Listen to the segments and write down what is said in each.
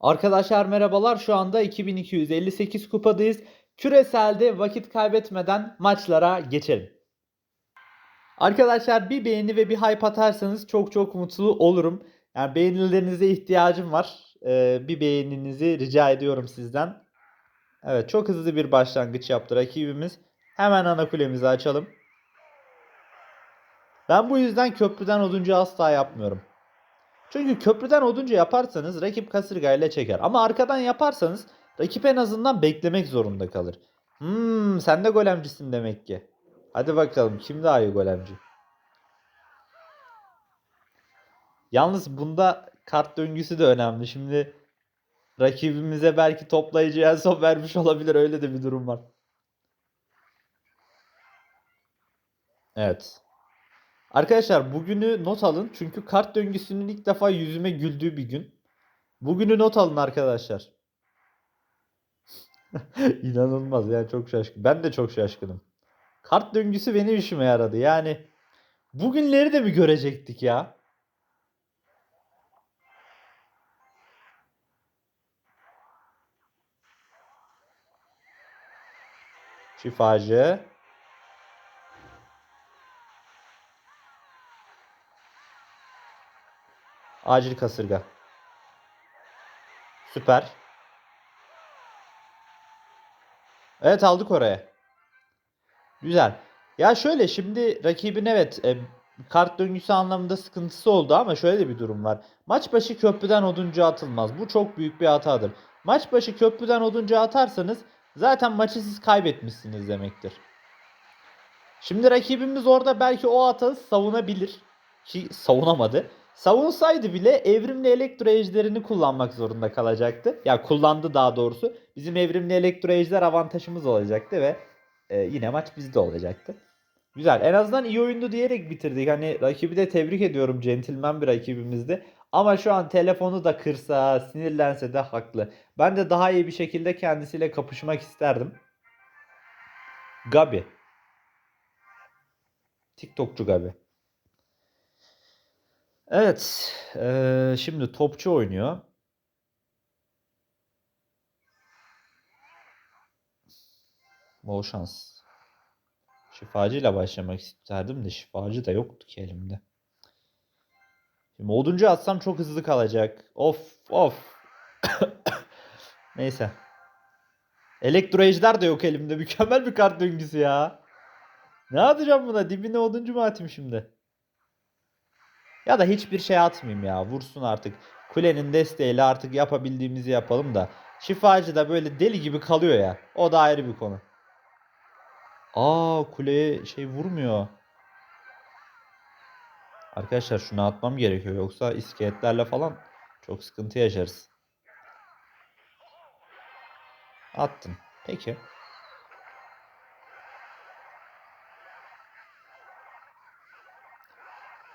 Arkadaşlar merhabalar. Şu anda 2258 kupadayız. Küreselde vakit kaybetmeden maçlara geçelim. Arkadaşlar bir beğeni ve bir hype atarsanız çok çok mutlu olurum. Yani beğenilerinize ihtiyacım var. Ee, bir beğeninizi rica ediyorum sizden. Evet çok hızlı bir başlangıç yaptı rakibimiz. Hemen ana kulemizi açalım. Ben bu yüzden köprüden oduncu asla yapmıyorum. Çünkü köprüden oduncu yaparsanız rakip kasırgayla çeker. Ama arkadan yaparsanız rakip en azından beklemek zorunda kalır. Hmm, sen de golemcisin demek ki. Hadi bakalım kim daha iyi golemci? Yalnız bunda kart döngüsü de önemli. Şimdi rakibimize belki toplayıcı en son vermiş olabilir. Öyle de bir durum var. Evet. Arkadaşlar bugünü not alın. Çünkü kart döngüsünün ilk defa yüzüme güldüğü bir gün. Bugünü not alın arkadaşlar. İnanılmaz yani çok şaşkın. Ben de çok şaşkınım. Kart döngüsü benim işime yaradı. Yani bugünleri de mi görecektik ya? Şifacı. Acil kasırga. Süper. Evet aldık oraya. Güzel. Ya şöyle şimdi rakibin evet e, kart döngüsü anlamında sıkıntısı oldu ama şöyle de bir durum var. Maç başı köprüden oduncu atılmaz. Bu çok büyük bir hatadır. Maç başı köprüden oduncu atarsanız zaten maçı siz kaybetmişsiniz demektir. Şimdi rakibimiz orada belki o atağı savunabilir. Ki savunamadı. Savunsaydı bile evrimli elektro ejderini kullanmak zorunda kalacaktı. Ya kullandı daha doğrusu. Bizim evrimli elektro ejder avantajımız olacaktı ve e, yine maç bizde olacaktı. Güzel. En azından iyi oyundu diyerek bitirdik. Hani rakibi de tebrik ediyorum. Centilmen bir rakibimizdi. Ama şu an telefonu da kırsa, sinirlense de haklı. Ben de daha iyi bir şekilde kendisiyle kapışmak isterdim. Gabi. TikTokçu Gabi. Evet. eee, şimdi topçu oynuyor. Bol şans. Şifacıyla başlamak isterdim de şifacı da yoktu ki elimde. Şimdi oduncu atsam çok hızlı kalacak. Of of. Neyse. Elektro ejder de yok elimde. Mükemmel bir kart döngüsü ya. Ne atacağım buna? Dibine oduncu mu atayım şimdi? Ya da hiçbir şey atmayayım ya. Vursun artık. Kulenin desteğiyle artık yapabildiğimizi yapalım da. Şifacı da böyle deli gibi kalıyor ya. O da ayrı bir konu. Aa kuleye şey vurmuyor. Arkadaşlar şunu atmam gerekiyor. Yoksa iskeletlerle falan çok sıkıntı yaşarız. Attım. Peki.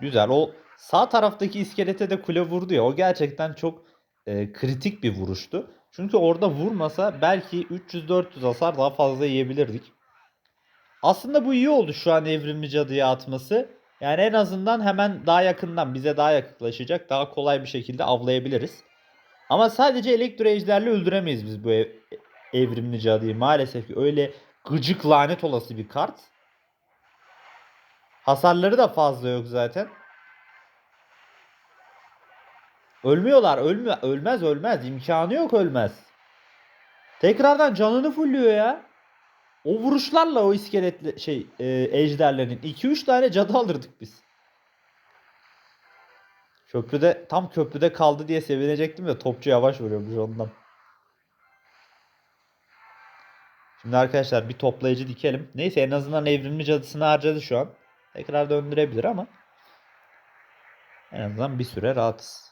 Güzel. O sağ taraftaki iskelete de kule vurdu ya. O gerçekten çok e, kritik bir vuruştu. Çünkü orada vurmasa belki 300-400 hasar daha fazla yiyebilirdik. Aslında bu iyi oldu şu an evrimli cadıya atması. Yani en azından hemen daha yakından bize daha yaklaşacak. Daha kolay bir şekilde avlayabiliriz. Ama sadece elektro ejderle öldüremeyiz biz bu ev, evrimli cadıyı. Maalesef ki öyle gıcık lanet olası bir kart. Hasarları da fazla yok zaten. Ölmüyorlar. Ölmüyor. Ölmez ölmez. İmkanı yok ölmez. Tekrardan canını fulluyor ya. O vuruşlarla o iskelet şey e, ejderlerin 2-3 tane cadı alırdık biz. Köprüde tam köprüde kaldı diye sevinecektim de topçu yavaş vuruyormuş ondan. Şimdi arkadaşlar bir toplayıcı dikelim. Neyse en azından evrimli cadısını harcadı şu an. Tekrar döndürebilir ama en azından bir süre rahatız.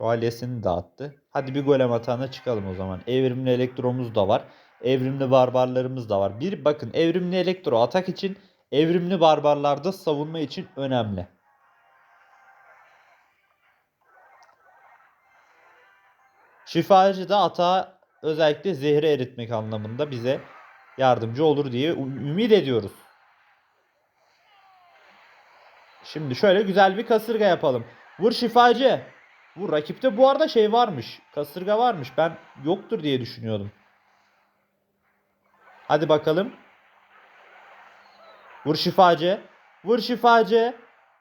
Şövalyesini dağıttı. Hadi bir golem atağına çıkalım o zaman. Evrimli elektromuz da var. Evrimli barbarlarımız da var. Bir bakın evrimli elektro atak için evrimli barbarlarda savunma için önemli. Şifacı da atağa özellikle zehri eritmek anlamında bize yardımcı olur diye ümit ediyoruz. Şimdi şöyle güzel bir kasırga yapalım. Vur şifacı. Bu rakipte bu arada şey varmış. Kasırga varmış. Ben yoktur diye düşünüyordum. Hadi bakalım. Vur şifacı. Vur şifacı.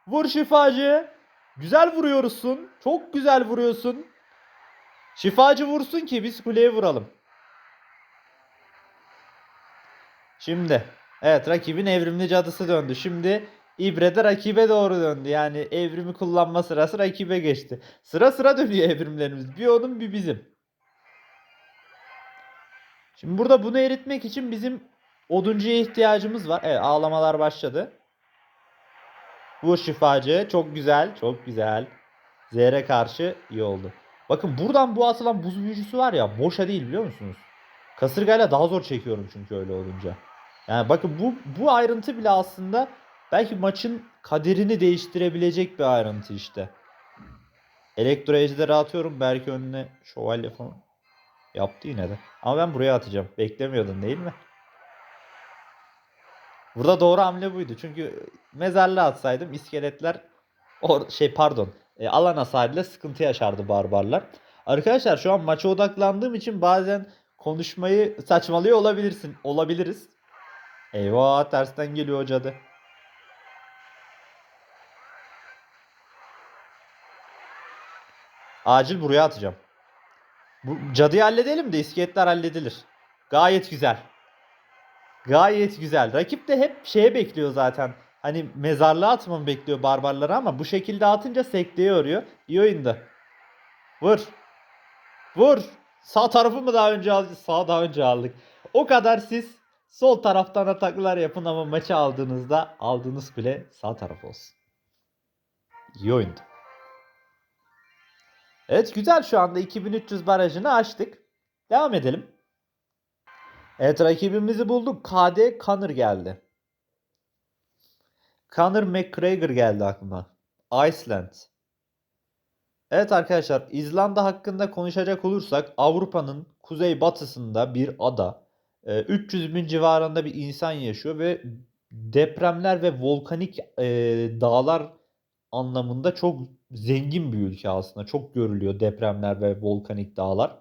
Vur şifacı. Güzel vuruyorsun. Çok güzel vuruyorsun. Şifacı vursun ki biz kuleye vuralım. Şimdi. Evet rakibin evrimli cadısı döndü. Şimdi İbre de rakibe doğru döndü. Yani evrimi kullanma sırası rakibe geçti. Sıra sıra dönüyor evrimlerimiz. Bir onun bir bizim. Şimdi burada bunu eritmek için bizim oduncuya ihtiyacımız var. Evet ağlamalar başladı. Vur şifacı. Çok güzel. Çok güzel. Zehre karşı iyi oldu. Bakın buradan bu atılan buz büyücüsü var ya boşa değil biliyor musunuz? Kasırgayla daha zor çekiyorum çünkü öyle olunca. Yani bakın bu bu ayrıntı bile aslında belki maçın kaderini değiştirebilecek bir ayrıntı işte. Elektro ejderi atıyorum belki önüne şövalye falan. Yaptı yine de. Ama ben buraya atacağım. Beklemiyordun değil mi? Burada doğru hamle buydu. Çünkü mezarlığa atsaydım iskeletler or şey pardon e, alan hasarıyla sıkıntı yaşardı barbarlar. Arkadaşlar şu an maça odaklandığım için bazen konuşmayı saçmalıyor olabilirsin. Olabiliriz. Eyvah tersten geliyor o Acil buraya atacağım. Bu cadıyı halledelim de iskeletler halledilir. Gayet güzel. Gayet güzel. Rakip de hep şeye bekliyor zaten. Hani mezarlığa atmamı bekliyor barbarları ama bu şekilde atınca sekteye yoruyor. İyi oyunda. Vur. Vur. Sağ tarafı mı daha önce aldık? Sağ daha önce aldık. O kadar siz sol taraftan ataklar yapın ama maçı aldığınızda aldığınız kule sağ taraf olsun. İyi oyundu. Evet güzel şu anda 2300 barajını açtık. Devam edelim. Evet rakibimizi bulduk. KD Connor geldi. Conor McGregor geldi aklıma. Iceland. Evet arkadaşlar İzlanda hakkında konuşacak olursak Avrupa'nın kuzeybatısında bir ada. Ee, 300 bin civarında bir insan yaşıyor ve depremler ve volkanik e, dağlar anlamında çok zengin bir ülke aslında. Çok görülüyor depremler ve volkanik dağlar.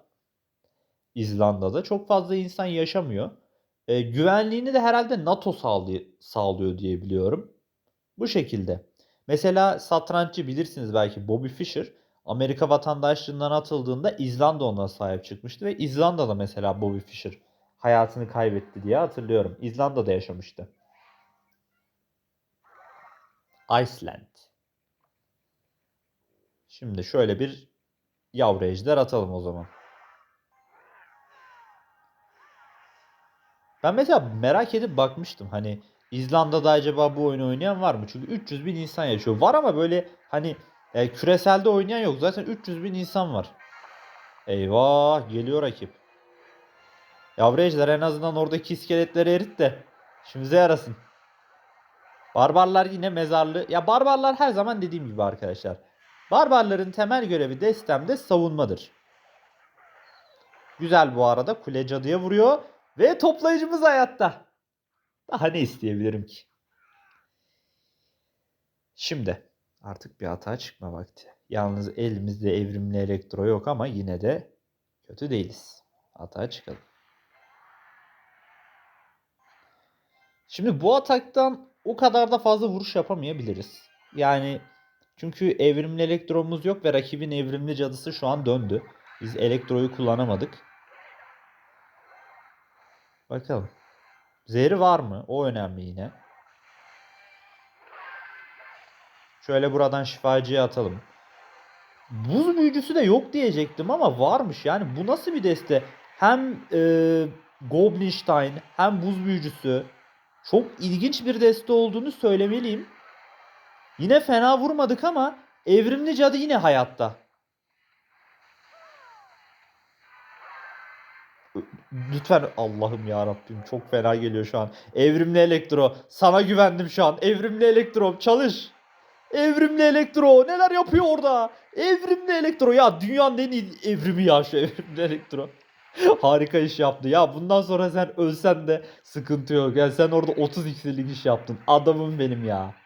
İzlanda'da çok fazla insan yaşamıyor. E, güvenliğini de herhalde NATO sağlıyor, sağlıyor diye biliyorum. Bu şekilde. Mesela satranççı bilirsiniz belki Bobby Fischer Amerika vatandaşlığından atıldığında İzlanda ona sahip çıkmıştı ve İzlanda'da mesela Bobby Fischer hayatını kaybetti diye hatırlıyorum. İzlanda'da yaşamıştı. Iceland. Şimdi şöyle bir yavru ejder atalım o zaman. Ben mesela merak edip bakmıştım hani İzlanda'da acaba bu oyunu oynayan var mı? Çünkü 300 bin insan yaşıyor. Var ama böyle hani e, küreselde oynayan yok. Zaten 300 bin insan var. Eyvah geliyor rakip. Yavru ejder en azından oradaki iskeletleri erit de işimize yarasın. Barbarlar yine mezarlı. Ya barbarlar her zaman dediğim gibi arkadaşlar. Barbarların temel görevi destemde savunmadır. Güzel bu arada kule cadıya vuruyor. Ve toplayıcımız hayatta. Daha ne isteyebilirim ki? Şimdi artık bir hata çıkma vakti. Yalnız elimizde evrimli elektro yok ama yine de kötü değiliz. Hata çıkalım. Şimdi bu ataktan o kadar da fazla vuruş yapamayabiliriz. Yani çünkü evrimli elektromuz yok ve rakibin evrimli cadısı şu an döndü. Biz elektroyu kullanamadık. Bakalım. Zehri var mı? O önemli yine. Şöyle buradan şifacıya atalım. Buz büyücüsü de yok diyecektim ama varmış. Yani bu nasıl bir deste? Hem e, Goblinstein hem buz büyücüsü. Çok ilginç bir deste olduğunu söylemeliyim. Yine fena vurmadık ama evrimli cadı yine hayatta. Lütfen Allah'ım ya Rabbim çok fena geliyor şu an. Evrimli elektro. Sana güvendim şu an. Evrimli elektro çalış. Evrimli elektro neler yapıyor orada? Evrimli elektro ya dünyanın en iyi evrimi ya şu evrimli elektro. Harika iş yaptı. Ya bundan sonra sen ölsen de sıkıntı yok. Yani sen orada 30 x'lik iş yaptın. Adamım benim ya.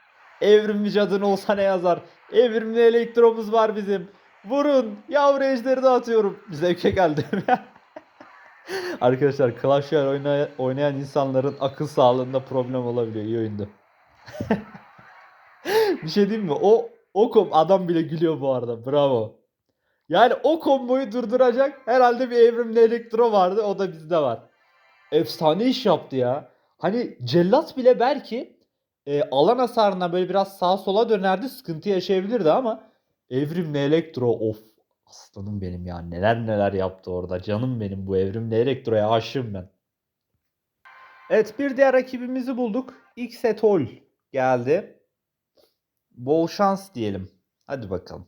Evrimli cadın olsa ne yazar? Evrimli elektromuz var bizim. Vurun. Yavru ejderi de atıyorum. Zevke geldi. Arkadaşlar Clash Royale oynay- oynayan insanların akıl sağlığında problem olabiliyor. İyi oyundu. bir şey diyeyim mi? O o kom adam bile gülüyor bu arada. Bravo. Yani o komboyu durduracak herhalde bir evrimli elektro vardı. O da bizde var. Efsane iş yaptı ya. Hani cellat bile belki e, alan hasarına böyle biraz sağa sola dönerdi sıkıntı yaşayabilirdi ama evrimli elektro of aslanım benim ya neler neler yaptı orada canım benim bu evrimli elektroya aşığım ben. Evet bir diğer rakibimizi bulduk. Xetol geldi. Bol şans diyelim. Hadi bakalım.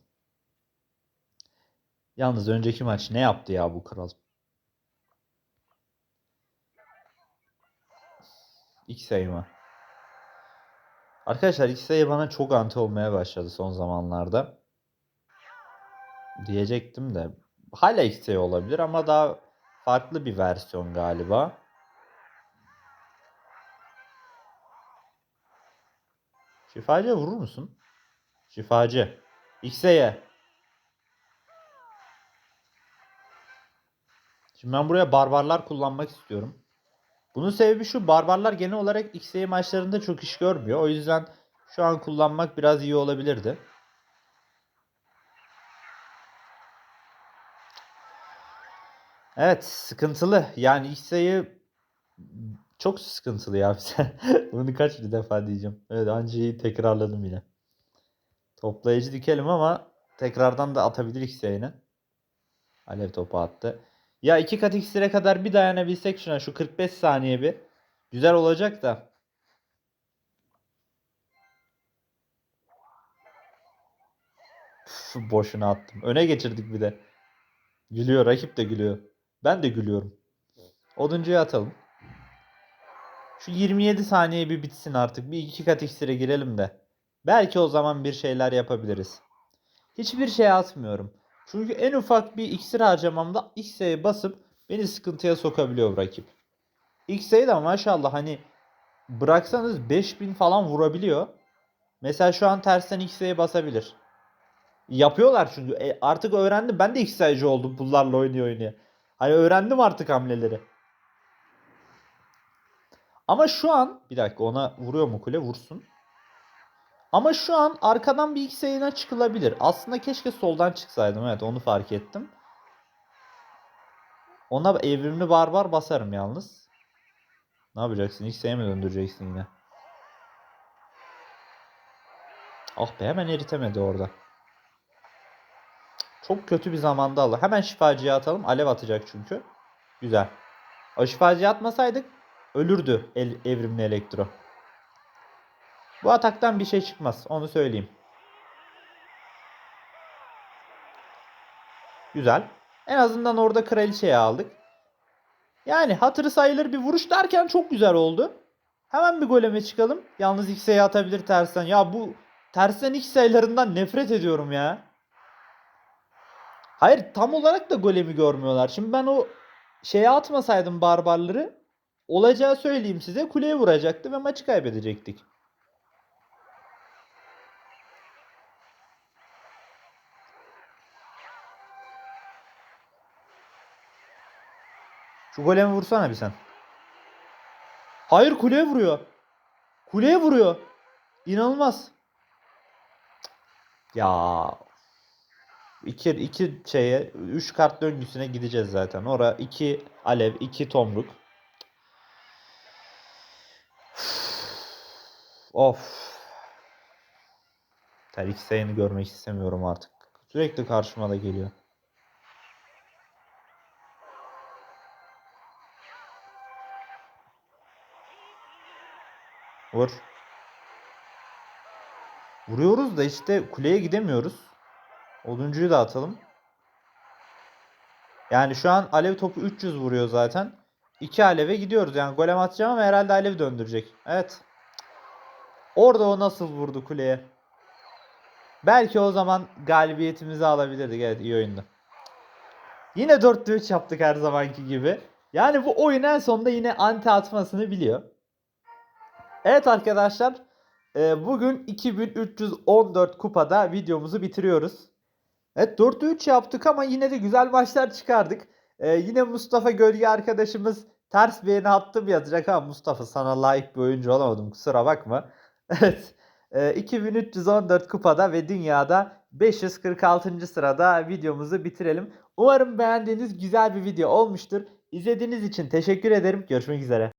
Yalnız önceki maç ne yaptı ya bu kral? X-Ray mı? Arkadaşlar X-Ray bana çok anti olmaya başladı son zamanlarda. Diyecektim de. Hala X-Ray olabilir ama daha farklı bir versiyon galiba. Şifacıya vurur musun? Şifacı. X'e. Şimdi ben buraya barbarlar kullanmak istiyorum. Bunun sebebi şu barbarlar genel olarak XE maçlarında çok iş görmüyor. O yüzden şu an kullanmak biraz iyi olabilirdi. Evet sıkıntılı. Yani XE'yi çok sıkıntılı ya bize. Bunu kaç bir defa diyeceğim. Evet Anji'yi tekrarladım yine. Toplayıcı dikelim ama tekrardan da atabilir XE'ni. Alev topu attı. Ya iki kat iksire kadar bir dayanabilsek şuna şu 45 saniye bir. Güzel olacak da. Üf, boşuna attım. Öne geçirdik bir de. Gülüyor. Rakip de gülüyor. Ben de gülüyorum. Oduncuya atalım. Şu 27 saniye bir bitsin artık. Bir iki kat iksire girelim de. Belki o zaman bir şeyler yapabiliriz. Hiçbir şey atmıyorum. Çünkü en ufak bir iksir harcamamda X'e basıp beni sıkıntıya sokabiliyor rakip. X'e de maşallah hani bıraksanız 5000 falan vurabiliyor. Mesela şu an tersten X'e basabilir. Yapıyorlar çünkü. E, artık öğrendim. Ben de X'e oldum bunlarla oynuyor oynaya. Hani öğrendim artık hamleleri. Ama şu an bir dakika ona vuruyor mu kule? Vursun. Ama şu an arkadan bir iki sayına çıkılabilir. Aslında keşke soldan çıksaydım. Evet onu fark ettim. Ona evrimli barbar basarım yalnız. Ne yapacaksın? Sayı mı döndüreceksin yine? Ah be hemen eritemedi orada. Çok kötü bir zamanda aldı. Hemen şifacıya atalım. Alev atacak çünkü. Güzel. O şifacıya atmasaydık ölürdü el, evrimli elektro. Bu ataktan bir şey çıkmaz. Onu söyleyeyim. Güzel. En azından orada kraliçeyi aldık. Yani hatırı sayılır bir vuruş derken çok güzel oldu. Hemen bir goleme çıkalım. Yalnız X'e atabilir tersten. Ya bu tersten X sayılarından nefret ediyorum ya. Hayır tam olarak da golemi görmüyorlar. Şimdi ben o şeye atmasaydım barbarları olacağı söyleyeyim size kuleye vuracaktı ve maçı kaybedecektik. Şu golemi vursana bir sen. Hayır kuleye vuruyor. Kuleye vuruyor. İnanılmaz. Ya iki, iki şeye üç kart döngüsüne gideceğiz zaten. Ora iki alev, iki tomruk. Of. Tabii sayını görmek istemiyorum artık. Sürekli karşıma da geliyor. Vur. Vuruyoruz da işte kuleye gidemiyoruz. Oduncuyu da atalım. Yani şu an alev topu 300 vuruyor zaten. 2 aleve gidiyoruz. Yani golem atacağım ama herhalde alev döndürecek. Evet. Orada o nasıl vurdu kuleye? Belki o zaman galibiyetimizi alabilirdik. Evet iyi oyundu. Yine 4'te 3 yaptık her zamanki gibi. Yani bu oyun en sonunda yine anti atmasını biliyor. Evet arkadaşlar. e, Bugün 2314 kupada videomuzu bitiriyoruz. Evet 4'te 3 yaptık ama yine de güzel maçlar çıkardık. Ee, yine Mustafa Gölge arkadaşımız ters yere attım yazacak ama Mustafa sana layık bir oyuncu olamadım kusura bakma. Evet. Ee, 2314 kupada ve dünyada 546. sırada videomuzu bitirelim. Umarım beğendiğiniz güzel bir video olmuştur. İzlediğiniz için teşekkür ederim. Görüşmek üzere.